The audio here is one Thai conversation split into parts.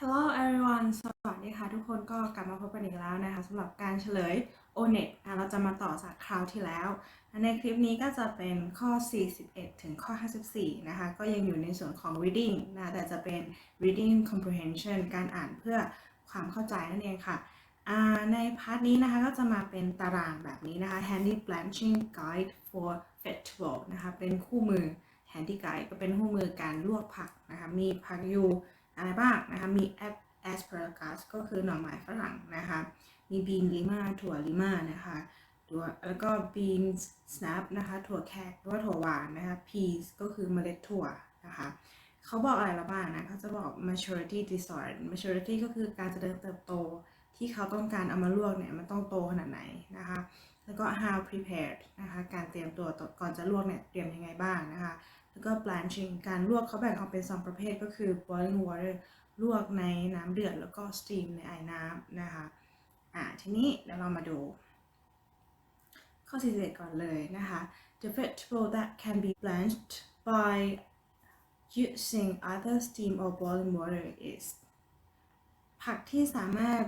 Hello everyone สวัสดีค่ะ ทุกคนก็กลับมาพบกันอีกแล้วนะคะสำหรับการเฉลย o n e t อะเราจะมาต่อจากคราวที่แล้วและในคลิปนี้ก็จะเป็นข้อ 41 ถึงข้อ 54 นะคะ ก็ยังอยู่ในส่วนของ reading นะแต่จะเป็น reading comprehension การอ่านเพื่อความเข้าใจนั่นเองค่ะ ในพาร์ทนี้นะคะก็จะมาเป็นตารางแบบนี้นะคะ handy blanching guide for vegetable นะคะ เป็นคู่มือ handy guide ก็เป็นคู่มือการลวกผักนะคะ มีผักอยู่ อะไรบ้างนะคะ มีแอป asparagus ก็คือหน่อไม้ฝรั่งนะคะ มีบีนลิมาถั่วลิมานะคะตัวแล้วก็ beans snap นะคะ ถั่วแขกหรือว่าถั่วหวานนะคะ peas ก็คือเมล็ดถั่วนะคะเขาบอกอะไรเราบ้างนะเขาจะบอก maturity disorder maturity ก็คือการเจริญเติบโตที่เขาต้องการเอามาลวกเนี่ยมันต้องโตขนาดไหนนะคะ แล้วก็ how prepared นะคะ การเตรียมตัวก่อนจะลวกเนี่ยเตรียมยังไงบ้างนะคะ แล้วก็ blanching การลวกเขาแบ่งออกเป็น 2 ประเภทก็คือ boiling water ลวกในน้ำเดือด แล้วก็ steam ในไอ้น้ำนะคะอ่าทีนี้เดี๋ยวเรามาดูข้อ41ก่อนเลยนะคะ the vegetable that can be blanched by using either steam or boiling water is ผักที่สามารถ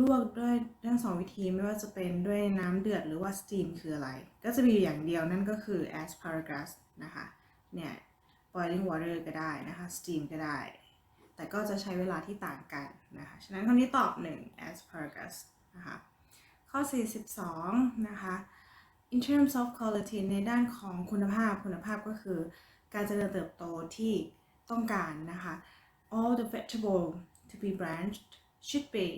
ลวกด้วยทั้งสองวิธีไม่ว่าจะเป็นด้วยน้ำเดือดหรือว่าสตีมคืออะไร ก็จะมีอยู่อย่างเดียวนั่นก็คือ asparagus นะคะ เนี่ย boiling water ก็ได้นะคะ steam ก็ได้ แต่ก็จะใช้เวลาที่ต่างกันนะคะ ฉะนั้นข้อนี้ตอบ 1 asparagus นะคะ ข้อ 42 นะคะ in terms of quality ในด้านของคุณภาพ คุณภาพก็คือ การเจริญเติบโตที่ต้องการนะคะ all the vegetable to be branched should be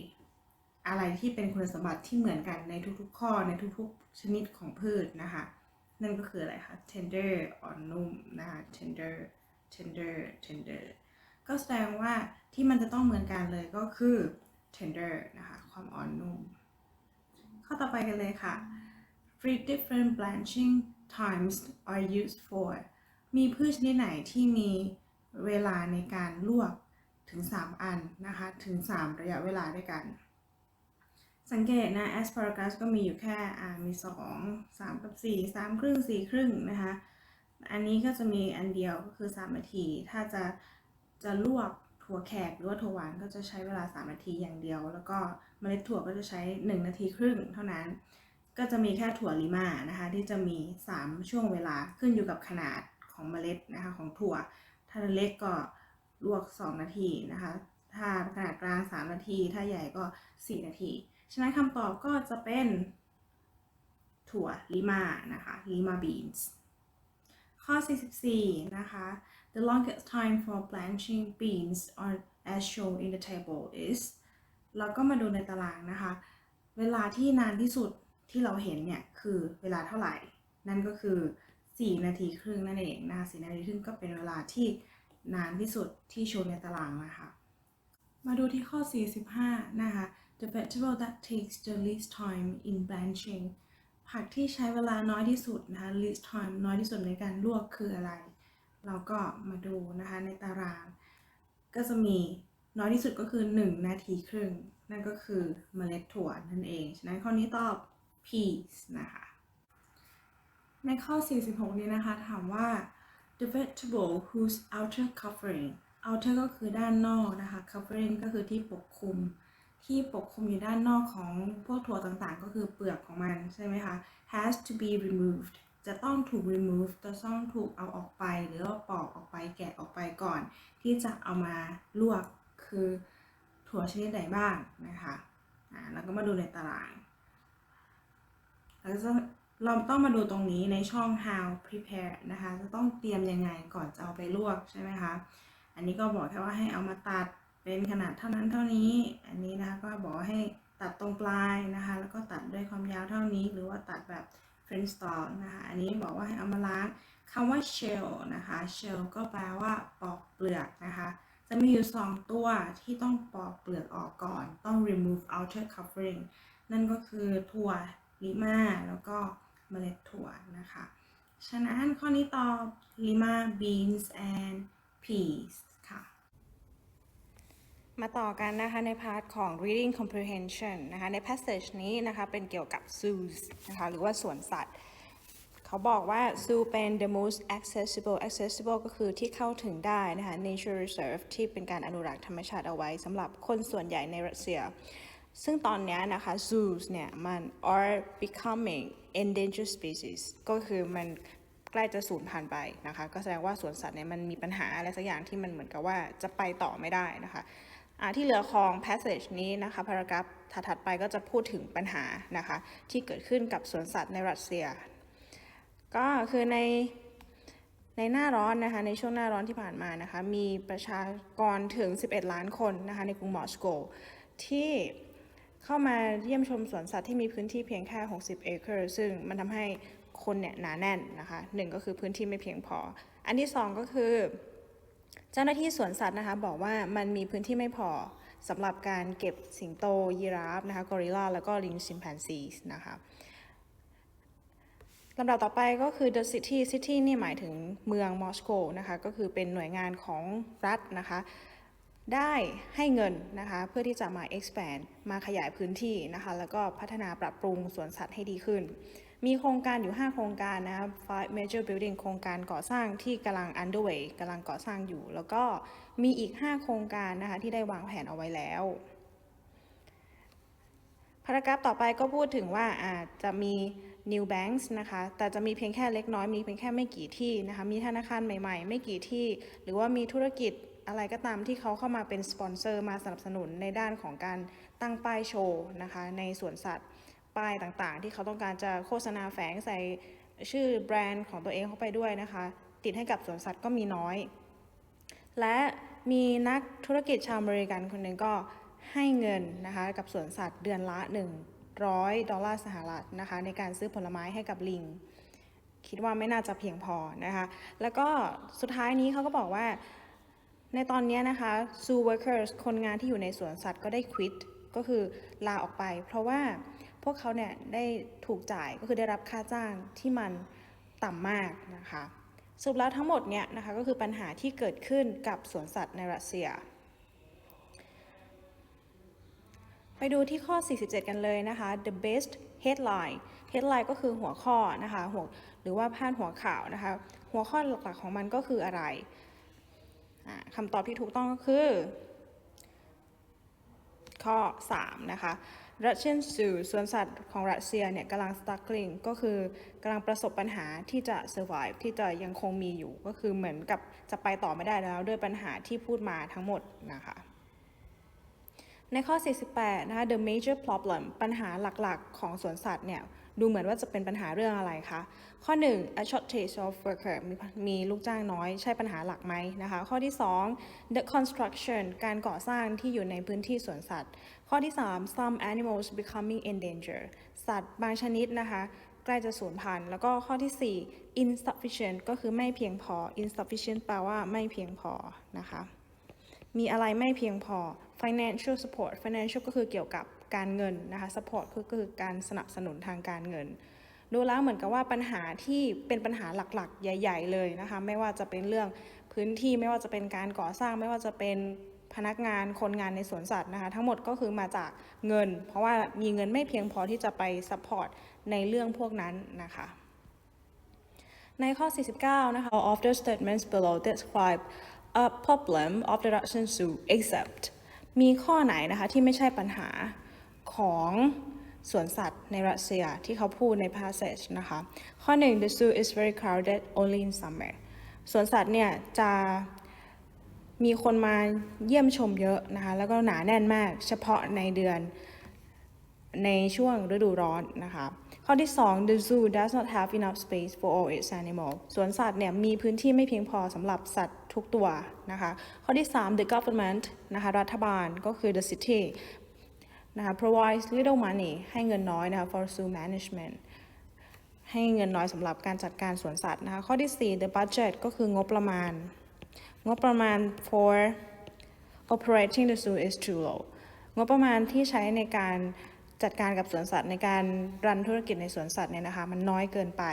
อะไรที่เป็นคุณสมบัติที่เหมือนกันในทุกๆ ข้อในทุกๆ ชนิดของพืชนะคะ นั่นก็คืออะไรคะ tender อ่อนนุ่มนะคะ tender tender tender ก็แสดงว่าที่มันจะต้องเหมือนกันเลยก็คือ tender นะคะ ความอ่อนนุ่ม ข้อต่อไปกันเลยค่ะ three different blanching times are used for มีพืชชนิดไหนที่มีเวลาในการลวกถึง 3 อันนะคะ ถึง 3 ระยะเวลาด้วยกัน สังเกตนะ asparagus ก็มีอยู่แค่อ่ามี2 3กับ4 3ครึ่ง4ครึ่งนะคะ อันนี้ก็จะมีอันเดียวก็คือ3นาที ถ้าจะจะลวกถั่วแขกหรือว่าถั่วหวานก็จะใช้เวลา3นาทีอย่างเดียว แล้วก็เมล็ดถั่วก็จะใช้1นาทีครึ่งเท่านั้น ก็จะมีแค่ถั่วลิมานะคะ ที่จะมี3ช่วงเวลาขึ้นอยู่กับขนาดของเมล็ดนะคะของถั่ว ถ้าเล็กก็ลวก2นาทีนะคะ ถ้าขนาดกลาง3นาที ถ้าใหญ่ก็4นาที ฉะนั้นคำตอบก็จะเป็นถั่วลิมานะคะลิมา beans ข้อ 44 นะคะ the longest time for blanching beans on as shown in the table is เราก็มาดูในตารางนะคะ เวลาที่นานที่สุดที่เราเห็นเนี่ย คือเวลาเท่าไหร่ นั่นก็คือ 4 นาทีครึ่งนั่นเองนะคะ4นาทีครึ่งก็เป็นเวลาที่นานที่สุดที่โชว์ในตารางนะคะ มาดูที่ข้อ 45 นะคะ the vegetable that takes the least time in blanching ผักที่ใช้เวลาน้อยที่สุดนะคะ least time น้อยที่สุดในการลวกคืออะไร เราก็มาดูนะคะในตาราง ก็จะมีน้อยที่สุดก็คือ 1 นาทีครึ่ง นั่นก็คือเมล็ดถั่วนั่นเอง ฉะนั้นข้อนี้ตอบ peas นะคะ ในข้อ 46 นี้นะคะ ถามว่า the vegetable whose outer covering outer ก็คือด้านนอกนะคะ covering ก็คือที่ปกคลุม ที่ปกคลุมอยู่ด้านนอกของพวกถั่วต่างๆ ก็คือเปลือกของมันใช่ไหมคะ has to be removed จะต้องถูก remove จะต้องถูกเอาออกไป หรือว่าปอกออกไปแกะออกไปก่อน ที่จะเอามาลวกคือถั่วชนิดไหนบ้างนะคะอ่าแล้วก็มาดูในตารางแล้วก็เราต้องมาดูตรงนี้ในช่อง how prepare นะคะ จะต้องเตรียมยังไงก่อนจะเอาไปลวกใช่ไหมคะ อันนี้ก็บอกแค่ว่าให้เอามาตัด เป็นขนาดเท่านั้นเท่านี้ อันนี้นะคะก็บอกให้ตัดตรงปลายนะคะ แล้วก็ตัดด้วยความยาวเท่านี้ หรือว่าตัดแบบ French style นะคะ อันนี้บอกว่าให้เอามาล้างคำว่า shell นะคะ shell ก็แปลว่าปอกเปลือกนะคะ จะมีอยู่ 2 ตัวที่ต้องปอกเปลือกออกก่อน ต้อง remove outer covering นั่นก็คือถั่วลิมาแล้วก็เมล็ดถั่วนะคะ ฉะนั้นข้อนี้ตอบ lima beans and peas มาต่อกันนะคะในพาร์ทของ reading comprehension นะคะใน passage นี้นะคะเป็นเกี่ยวกับ zoos นะคะหรือว่าสวนสัตว์ เขาบอกว่า zoo เป็น the most accessible accessible ก็คือที่เข้าถึงได้นะคะ nature reserve ที่เป็นการอนุรักษ์ธรรมชาติเอาไว้สำหรับคนส่วนใหญ่ในรัสเซีย ซึ่งตอนนี้นะคะ zoos เนี่ยมัน are becoming endangered species ก็คือมันใกล้จะสูญพันธุ์ไปนะคะ ก็แสดงว่าสวนสัตว์เนี่ยมันมีปัญหาอะไรสักอย่างที่มันเหมือนกับว่าจะไปต่อไม่ได้นะคะ ที่เหลือของ passage นี้นะคะ พารากราฟถัดไปก็จะพูดถึงปัญหานะคะ ที่เกิดขึ้นกับสวนสัตว์ในรัสเซีย ก็คือในในหน้าร้อนนะคะในช่วงหน้าร้อนที่ผ่านมานะคะมีประชากรถึง 11 ล้านคนนะคะในกรุงมอสโก ที่เข้ามาเยี่ยมชมสวนสัตว์ที่มีพื้นที่เพียงแค่ 60 เอเคอร์ซึ่งมันทำให้คนเนี่ยหนาแน่นนะคะหนึ่งก็คือพื้นที่ไม่เพียงพอ อันที่สองก็คือ เจ้าหน้าที่สวนสัตว์นะคะบอกว่ามันมีพื้นที่ไม่พอสำหรับการเก็บสิงโตยีราฟนะคะกอริลลาแล้วก็ลิงชิมแปนซีนะคะลำดับต่อไปก็คือ the city city นี่หมายถึงเมืองมอสโกนะคะก็คือเป็นหน่วยงานของรัฐนะคะได้ให้เงินนะคะเพื่อที่จะมา expand มาขยายพื้นที่นะคะแล้วก็พัฒนาปรับปรุงสวนสัตว์ให้ดีขึ้น มีโครงการอยู่ 5 โครงการนะคะ five major building โครงการก่อสร้างที่กำลัง underway กำลังก่อสร้างอยู่ แล้วก็มีอีก 5 โครงการนะคะที่ได้วางแผนเอาไว้แล้วพารากราฟต่อไปก็พูดถึงว่าอาจจะมี new banks นะคะ แต่จะมีเพียงแค่เล็กน้อย มีเพียงแค่ไม่กี่ที่นะคะ มีธนาคารใหม่ๆ ไม่กี่ที่ หรือว่ามีธุรกิจอะไรก็ตามที่เขาเข้ามาเป็นสปอนเซอร์มาสนับสนุนในด้านของการตั้งป้ายโชว์นะคะในสวนสัตว์ ป้ายต่างๆ ที่เขาต้องการจะโฆษณาแฝงใส่ชื่อแบรนด์ของตัวเองเข้าไปด้วยนะคะ ติดให้กับสวนสัตว์ก็มีน้อย และมีนักธุรกิจชาวอเมริกันคนหนึ่งก็ให้เงินนะคะกับสวนสัตว์เดือนละ 100 ดอลลาร์สหรัฐนะคะในการซื้อผลไม้ให้กับลิง คิดว่าไม่น่าจะเพียงพอนะคะ แล้วก็สุดท้ายนี้เขาก็บอกว่าในตอนนี้นะคะ zoo workers คนงานที่อยู่ในสวนสัตว์ก็ได้ quit ก็คือลาออกไป เพราะว่า พวกเขาเนี่ยได้ถูกจ่ายก็คือได้รับค่าจ้างที่มันต่ำมากนะคะสรุปแล้วทั้งหมดเนี่ยนะคะก็คือปัญหาที่เกิดขึ้นกับสวนสัตว์ในรัสเซีย ไปดูที่ข้อ 47 กันเลยนะคะ the best headline headline ก็คือหัวข้อนะคะหัวหรือว่าพาดหัวข่าวนะคะ หัวข้อหลักๆของมันก็คืออะไรคำตอบที่ถูกต้องก็คือ ข้อ 3 นะคะ Russian Zoo สวนสัตว์ของรัสเซียเนี่ยกำลังสตั๊กเกิ้ลก็คือกำลังประสบปัญหาที่จะ survive ที่จะยังคงมีอยู่ ก็คือเหมือนกับจะไปต่อไม่ได้แล้วด้วยปัญหาที่พูดมาทั้งหมดนะคะในข้อ 48 นะคะ the major problem ปัญหาหลักๆ ของสวนสัตว์เนี่ย ดูเหมือนว่าจะเป็นปัญหาเรื่องอะไรคะ ข้อ 1 a shortage of worker มีมีลูกจ้างน้อยใช่ปัญหาหลักไหมนะคะ ข้อที่ 2 the construction การก่อสร้างที่อยู่ในพื้นที่สวนสัตว์ ข้อที่ 3 some animals becoming endangered สัตว์บางชนิดนะคะใกล้จะสูญพันธุ์ แล้วก็ข้อที่ 4 insufficient ก็คือไม่เพียงพอ insufficient แปลว่าไม่เพียงพอนะคะ มีอะไรไม่เพียงพอ financial support financial ก็คือเกี่ยวกับ การเงินนะคะ support ก็คือการสนับสนุนทางการเงิน ดูแล้วเหมือนกับว่าปัญหาที่เป็นปัญหาหลักๆ ใหญ่ ๆ เลยนะคะไม่ว่าจะเป็นเรื่องพื้นที่ไม่ว่าจะเป็นการก่อสร้างไม่ว่าจะเป็นพนักงานคนงานในสวนสัตว์นะคะทั้งหมดก็คือมาจากเงิน เพราะว่ามีเงินไม่เพียงพอที่จะไป support ในเรื่องพวกนั้นนะคะในข้อ 49 นะคะ All of the statements below describe a problem of the Russian zoo except มีข้อไหนนะคะที่ไม่ใช่ปัญหา ของสวนสัตว์ในรัสเซียที่เขาพูดใน passage นะคะ ข้อ 1 the zoo is very crowded only in summer สวนสัตว์เนี่ยจะมีคนมาเยี่ยมชมเยอะนะคะ แล้วก็หนาแน่นมากเฉพาะในเดือนในช่วงฤดูร้อนนะคะ ข้อที่ 2 the zoo does not have enough space for all its animals สวนสัตว์เนี่ยมีพื้นที่ไม่เพียงพอสำหรับสัตว์ทุกตัวนะคะ ข้อที่ 3 the government นะคะรัฐบาลก็คือ the city นะคะ provides little money ให้เงินน้อยนะคะ for zoo management ให้เงินน้อยสำหรับการจัดการสวนสัตว์นะคะ ข้อที่ 4 the budget ก็คืองบประมาณ งบประมาณ for operating the zoo is too low งบประมาณที่ใช้ในการจัดการกับสวนสัตว์ในการรันธุรกิจในสวนสัตว์เนี่ยนะคะ มันน้อยเกินไป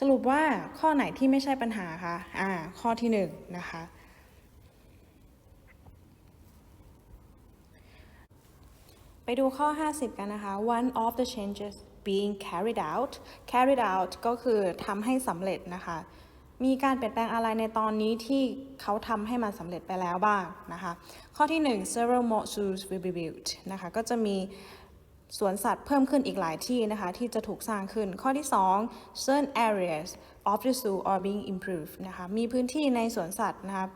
สรุปว่าข้อไหนที่ไม่ใช่ปัญหาคะ อ่า ข้อที่หนึ่งนะคะ ไป ดูข้อ 50 กันนะคะ one of the changes being carried out carried out ก็คือทำให้สำเร็จนะคะ มีการเปลี่ยนแปลงอะไรในตอนนี้ที่เขาทำให้มันสำเร็จไปแล้วบ้างนะคะ ข้อที่ 1 several more zoos will be built นะคะ ก็จะมีสวนสัตว์เพิ่มขึ้นอีกหลายที่นะคะ ที่จะถูกสร้างขึ้น ข้อที่ 2 certain areas of the zoo are being improved นะคะ มีพื้นที่ในสวนสัตว์นะคะ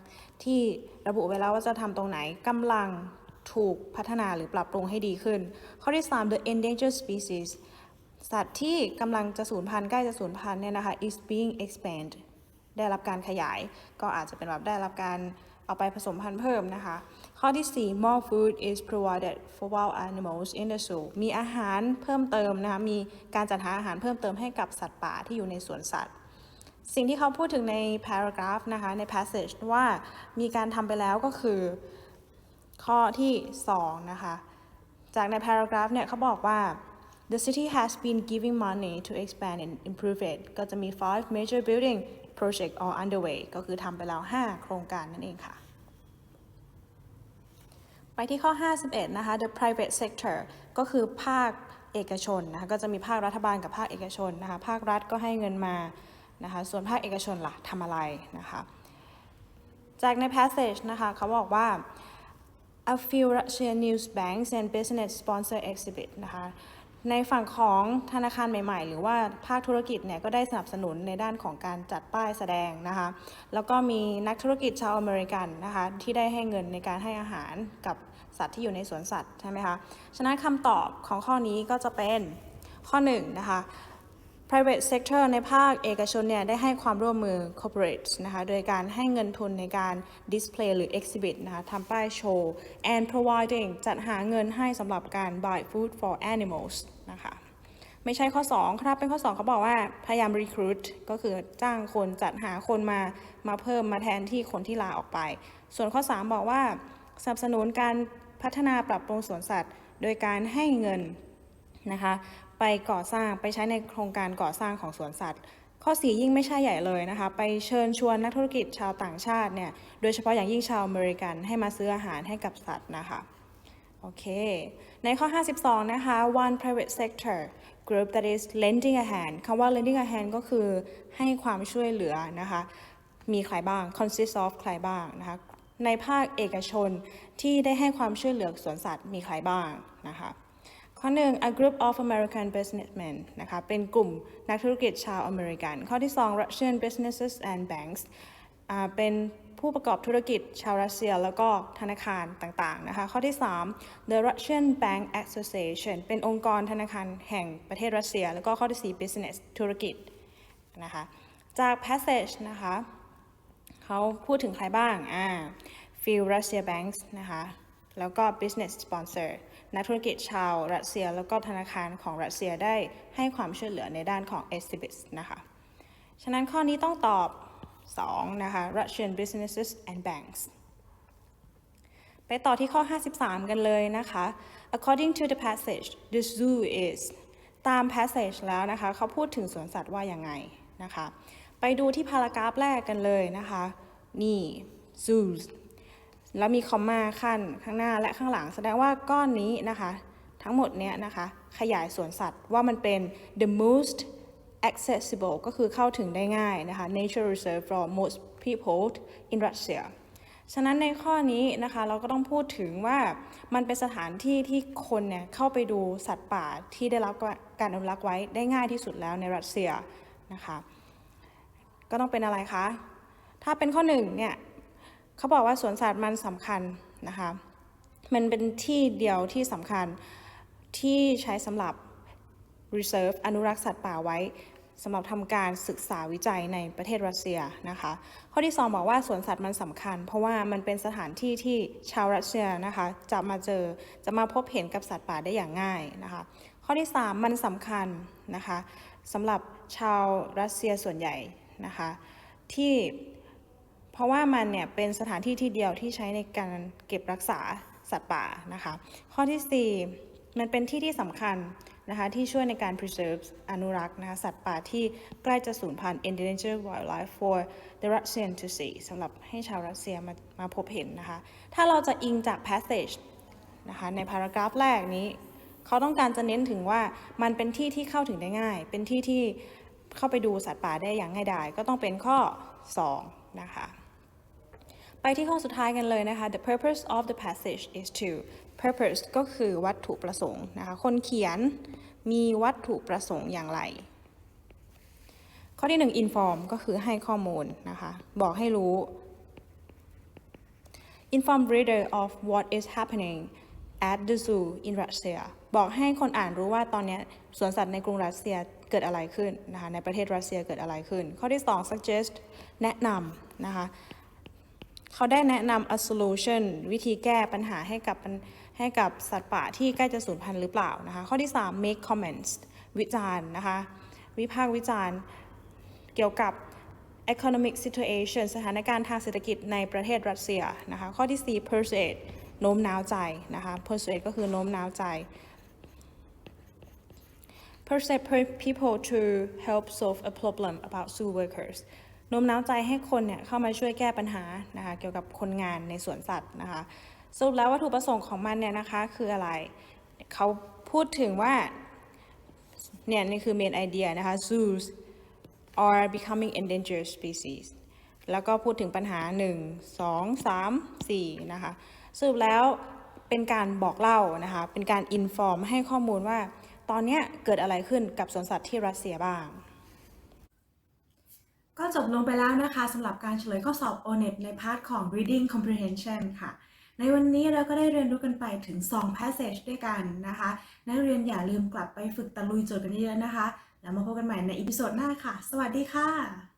ที่ระบุไว้แล้วว่าจะทำตรงไหนกำลัง ถูกพัฒนาหรือปรับปรุงให้ดีขึ้น ข้อที่ 3 the endangered species สัตว์ที่กำลังจะสูญพันธุ์ใกล้จะสูญพันธุ์เนี่ยนะคะ is being expanded ได้รับการขยาย ก็อาจจะเป็นแบบได้รับการเอาไปผสมพันธุ์เพิ่มนะคะ ข้อที่ 4 more food is provided for wild animals in the zoo มีอาหารเพิ่มเติมนะคะ มีการจัดหาอาหารเพิ่มเติมให้กับสัตว์ป่าที่อยู่ในสวนสัตว์ สิ่งที่เขาพูดถึงใน paragraph นะคะ ใน passage ว่ามีการทำไปแล้วก็คือ ข้อที่ 2 นะคะ จากใน paragraph เนี่ยเขาบอกว่า the city has been giving money to expand and improve it ก็จะมี five major building project all underway ก็คือทำไปแล้ว 5 โครงการนั่นเองค่ะ ไปที่ข้อ 51 นะคะ the private sector ก็คือภาคเอกชนนะคะก็จะมีภาครัฐบาลกับภาคเอกชนนะคะภาครัฐก็ให้เงินมานะคะส่วนภาคเอกชนล่ะทำอะไรนะคะจากใน passage นะคะเขาบอกว่า a few Russian news banks and business sponsor exhibit นะคะในฝั่งของธนาคารใหม่ ๆ หรือว่าภาคธุรกิจเนี่ยก็ได้สนับสนุนในด้านของการจัดป้ายแสดงนะคะแล้วก็มีนักธุรกิจชาวอเมริกันนะคะที่ได้ให้เงินในการให้อาหารกับสัตว์ที่อยู่ในสวนสัตว์ใช่ไหมคะฉะนั้นคำตอบของข้อนี้ก็จะเป็นข้อ1นนะคะ private sector ในภาคเอกชนเนี่ยได้ให้ความร่วมมือ corporate นะคะโดยการให้เงินทุนในการ display หรือ exhibit นะคะทำป้ายโชว์ and providing จัดหาเงินให้สำหรับการ buy food for animals นะคะไม่ใช่ข้อ 2 ครับ เป็นข้อ 2 เขาบอกว่าพยายาม recruit ก็คือจ้างคนจัดหาคนมามาเพิ่มมาแทนที่คนที่ลาออกไป ส่วนข้อ 3 บอกว่าสนับสนุนการพัฒนาปรับปรุงสวนสัตว์ โดยการให้เงินนะคะ ไปก่อสร้างไปใช้ในโครงการก่อสร้างของสวนสัตว์ ข้อ4ยิ่งไม่ใช่ใหญ่เลยนะคะ ไปเชิญชวนนักธุรกิจชาวต่างชาติเนี่ยโดยเฉพาะอย่างยิ่งชาวอเมริกันให้มาซื้ออาหารให้กับสัตว์นะคะโอเค ในข้อ 52 นะคะ one private sector group that is lending a hand คำว่า lending a hand ก็คือให้ความช่วยเหลือนะคะ มีใครบ้าง consist of ใครบ้างนะคะ ในภาคเอกชนที่ได้ให้ความช่วยเหลือสวนสัตว์มีใครบ้างนะคะ ข้อหนึ่ง a group of American businessmen นะคะเป็นกลุ่มนักธุรกิจชาวอเมริกัน ข้อที่ 2 Russian businesses and banks เป็นผู้ประกอบธุรกิจชาวรัสเซียแล้วก็ธนาคารต่างๆนะคะข้อที่ 3 the Russian Bank Association เป็นองค์กรธนาคารแห่งประเทศรัสเซีย แล้วก็ข้อที่ 4 business ธุรกิจนะคะจาก passage นะคะเขาพูดถึงใครบ้างอ่า few Russia banks นะคะ แล้วก็ business sponsor นักธุรกิจชาวรัสเซีย แล้วก็ธนาคารของรัสเซียได้ให้ความช่วยเหลือในด้านของ exhibits นะคะ ฉะนั้นข้อนี้ต้องตอบ 2 นะคะ Russian businesses and banks ไปต่อที่ข้อ 53 กันเลยนะคะ according to the passage the zoo is ตาม passage แล้วนะคะเขาพูดถึงสวนสัตว์ว่ายังไงนะคะ ไปดูที่พารากราฟแรกกันเลยนะคะ นี่ zoos แล้วมีคอมมาขั้นข้างหน้าและข้างหลัง แสดงว่าก้อนนี้นะคะ ทั้งหมดเนี้ยนะคะ ขยายสวนสัตว์ว่ามันเป็น the most accessible ก็คือเข้าถึงได้ง่ายนะคะ nature reserve for most people in Russia ฉะนั้นในข้อนี้นะคะเราก็ต้องพูดถึงว่ามันเป็นสถานที่ที่คนเนี่ยเข้าไปดูสัตว์ป่าที่ได้รับการอนุรักษ์ไว้ได้ง่ายที่สุดแล้วในรัสเซียนะคะ ก็ต้องเป็นอะไรคะ ถ้าเป็นข้อหนึ่งเนี่ย เขาบอกว่าสวนสัตว์มันสำคัญนะคะ มันเป็นที่เดียวที่สำคัญที่ใช้สำหรับ reserve อนุรักษ์สัตว์ป่าไว้สำหรับทำการศึกษาวิจัยในประเทศรัสเซียนะคะ ข้อที่ 2 บอกว่าสวนสัตว์มันสำคัญ เพราะว่ามันเป็นสถานที่ที่ชาวรัสเซียนะคะจะมาเจอจะมาพบเห็นกับสัตว์ป่าได้อย่างง่ายนะคะ ข้อที่ 3 มันสำคัญนะคะสำหรับชาวรัสเซียส่วนใหญ่นะคะที่ เพราะว่ามันเนี่ยเป็นสถานที่ที่เดียวที่ใช้ในการเก็บรักษาสัตว์ป่านะคะ ข้อที่ 4 มันเป็นที่ที่สำคัญนะคะที่ช่วยในการ preserve อนุรักษ์นะคะสัตว์ป่าที่ใกล้จะสูญพันธุ์ endangered wildlife for the Russian to see สำหรับให้ชาวรัสเซียมามาพบเห็นนะคะ ถ้าเราจะอิงจาก passage นะคะในพารากราฟแรกนี้ เขาต้องการจะเน้นถึงว่ามันเป็นที่ที่เข้าถึงได้ง่าย เป็นที่ที่เข้าไปดูสัตว์ป่าได้อย่างง่ายดายก็ต้องเป็นข้อ 2 นะคะ ไปที่ข้อสุดท้ายกันเลยนะคะ the purpose of the passage is to purpose ก็คือวัตถุประสงค์นะคะ คนเขียนมีวัตถุประสงค์อย่างไร ข้อที่ 1 inform ก็คือให้ข้อมูลนะคะ บอกให้รู้ inform reader of what is happening at the zoo in Russia บอกให้คนอ่านรู้ว่าตอนนี้สวนสัตว์ในกรุงรัสเซียเกิดอะไรขึ้นนะคะ ในประเทศรัสเซียเกิดอะไรขึ้น ข้อที่ 2 suggest แนะนำนะคะ เขาได้แนะนำ a solution วิธีแก้ปัญหาให้กับให้กับสัตว์ป่าที่ใกล้จะสูญพันธุ์หรือเปล่านะคะ ข้อที่ 3 make comments วิจารณ์นะคะ วิพากษ์วิจารณ์เกี่ยวกับ economic situation สถานการณ์ทางเศรษฐกิจในประเทศรัสเซียนะคะ ข้อที่ 4 persuade โน้มน้าวใจนะคะ persuade ก็คือโน้มน้าวใจ persuade people to help solve a problem about zoo workers โน้มน้าวใจให้คนเนี่ยเข้ามาช่วยแก้ปัญหานะคะเกี่ยวกับคนงานในสวนสัตว์นะคะสรุปแล้ววัตถุประสงค์ของมันเนี่ยนะคะคืออะไรเขาพูดถึงว่าเนี่ยนี่คือ main idea นะคะ zoos are becoming endangered species แล้วก็พูดถึงปัญหา 1 2 3 4นะคะสรุปแล้วเป็นการบอกเล่านะคะเป็นการ inform ให้ข้อมูลว่าตอนนี้เกิดอะไรขึ้นกับสวนสัตว์ที่รัสเซียบ้าง ก็จบลงไปแล้วนะคะสำหรับการเฉลยข้อสอบ O-NET ในพาร์ทของ reading comprehension ค่ะ ในวันนี้เราก็ได้เรียนรู้กันไปถึง 2 passage ด้วยกันนะคะ นักเรียนอย่าลืมกลับไปฝึกตะลุยโจทย์กันเยอะๆนะคะ แล้วมาพบกันใหม่ในอีพิโซดหน้าค่ะ สวัสดีค่ะ